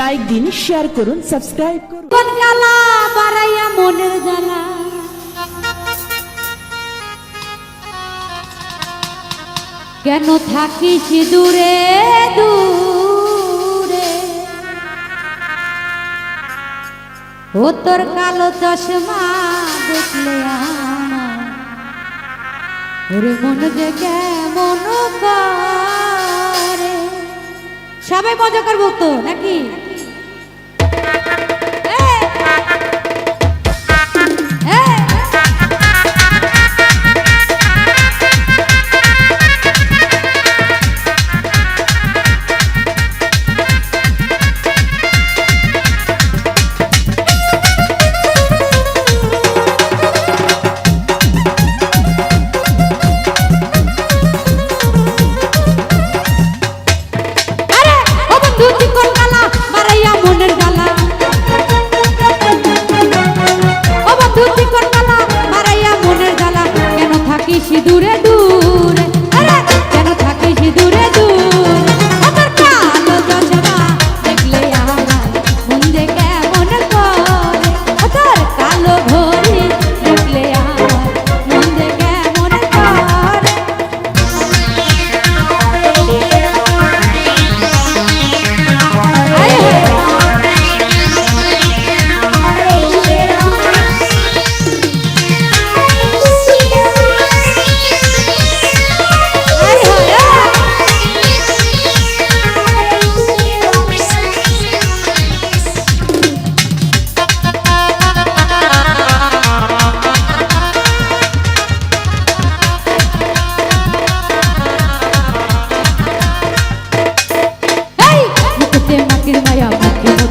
Like দিন share করুন subscribe করুন। কালা বাড়াইয়া মনের জ্বালা। কেন থাকিস দূরে দূরে? ও তোর কালো চশমা দেখলে ওরে মন যে কেমন সবাই মজা করব তো নাকি?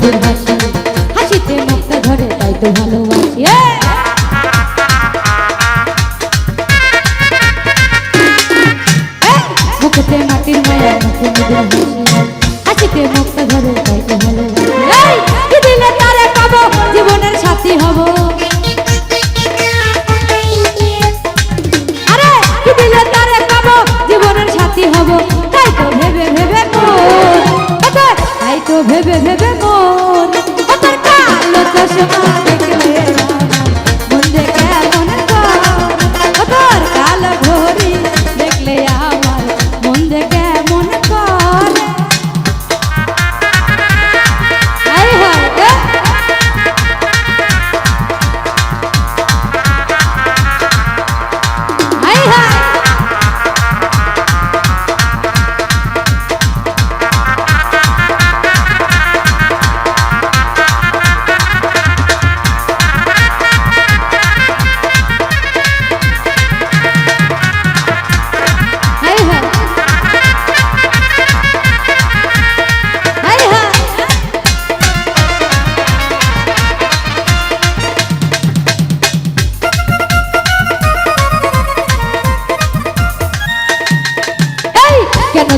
মুখে মধুর হাসি হাসিতে মুখটা ধরে তাই তো ভালোবাসি! মুখতে মাটির মায়া, মুখে মধুর হাসি। হাসিতে মুখটা ধরে তাই তো ভালোবাসি। দিলে তারে পাবো? জীবনের সাথী হব। আরে, কি দিলে তারে পাবো? জীবনের সাথী হব। তাই তো ভেবে ভেবে মন তাই তো ভেবে ভেবে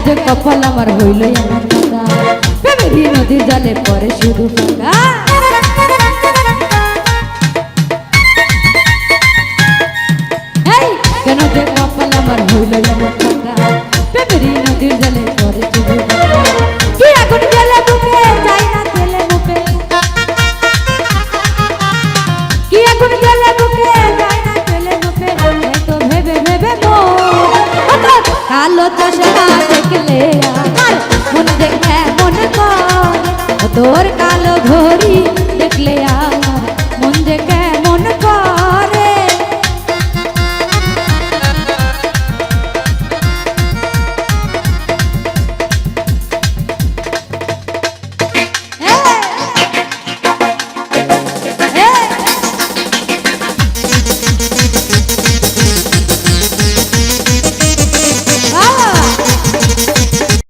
যে কপাল আমার হইল বেবি নদী জলে পরে শুধু ফাঁকা আমার নদীর জলে পরে শুধু তো কালো চশমা Salvador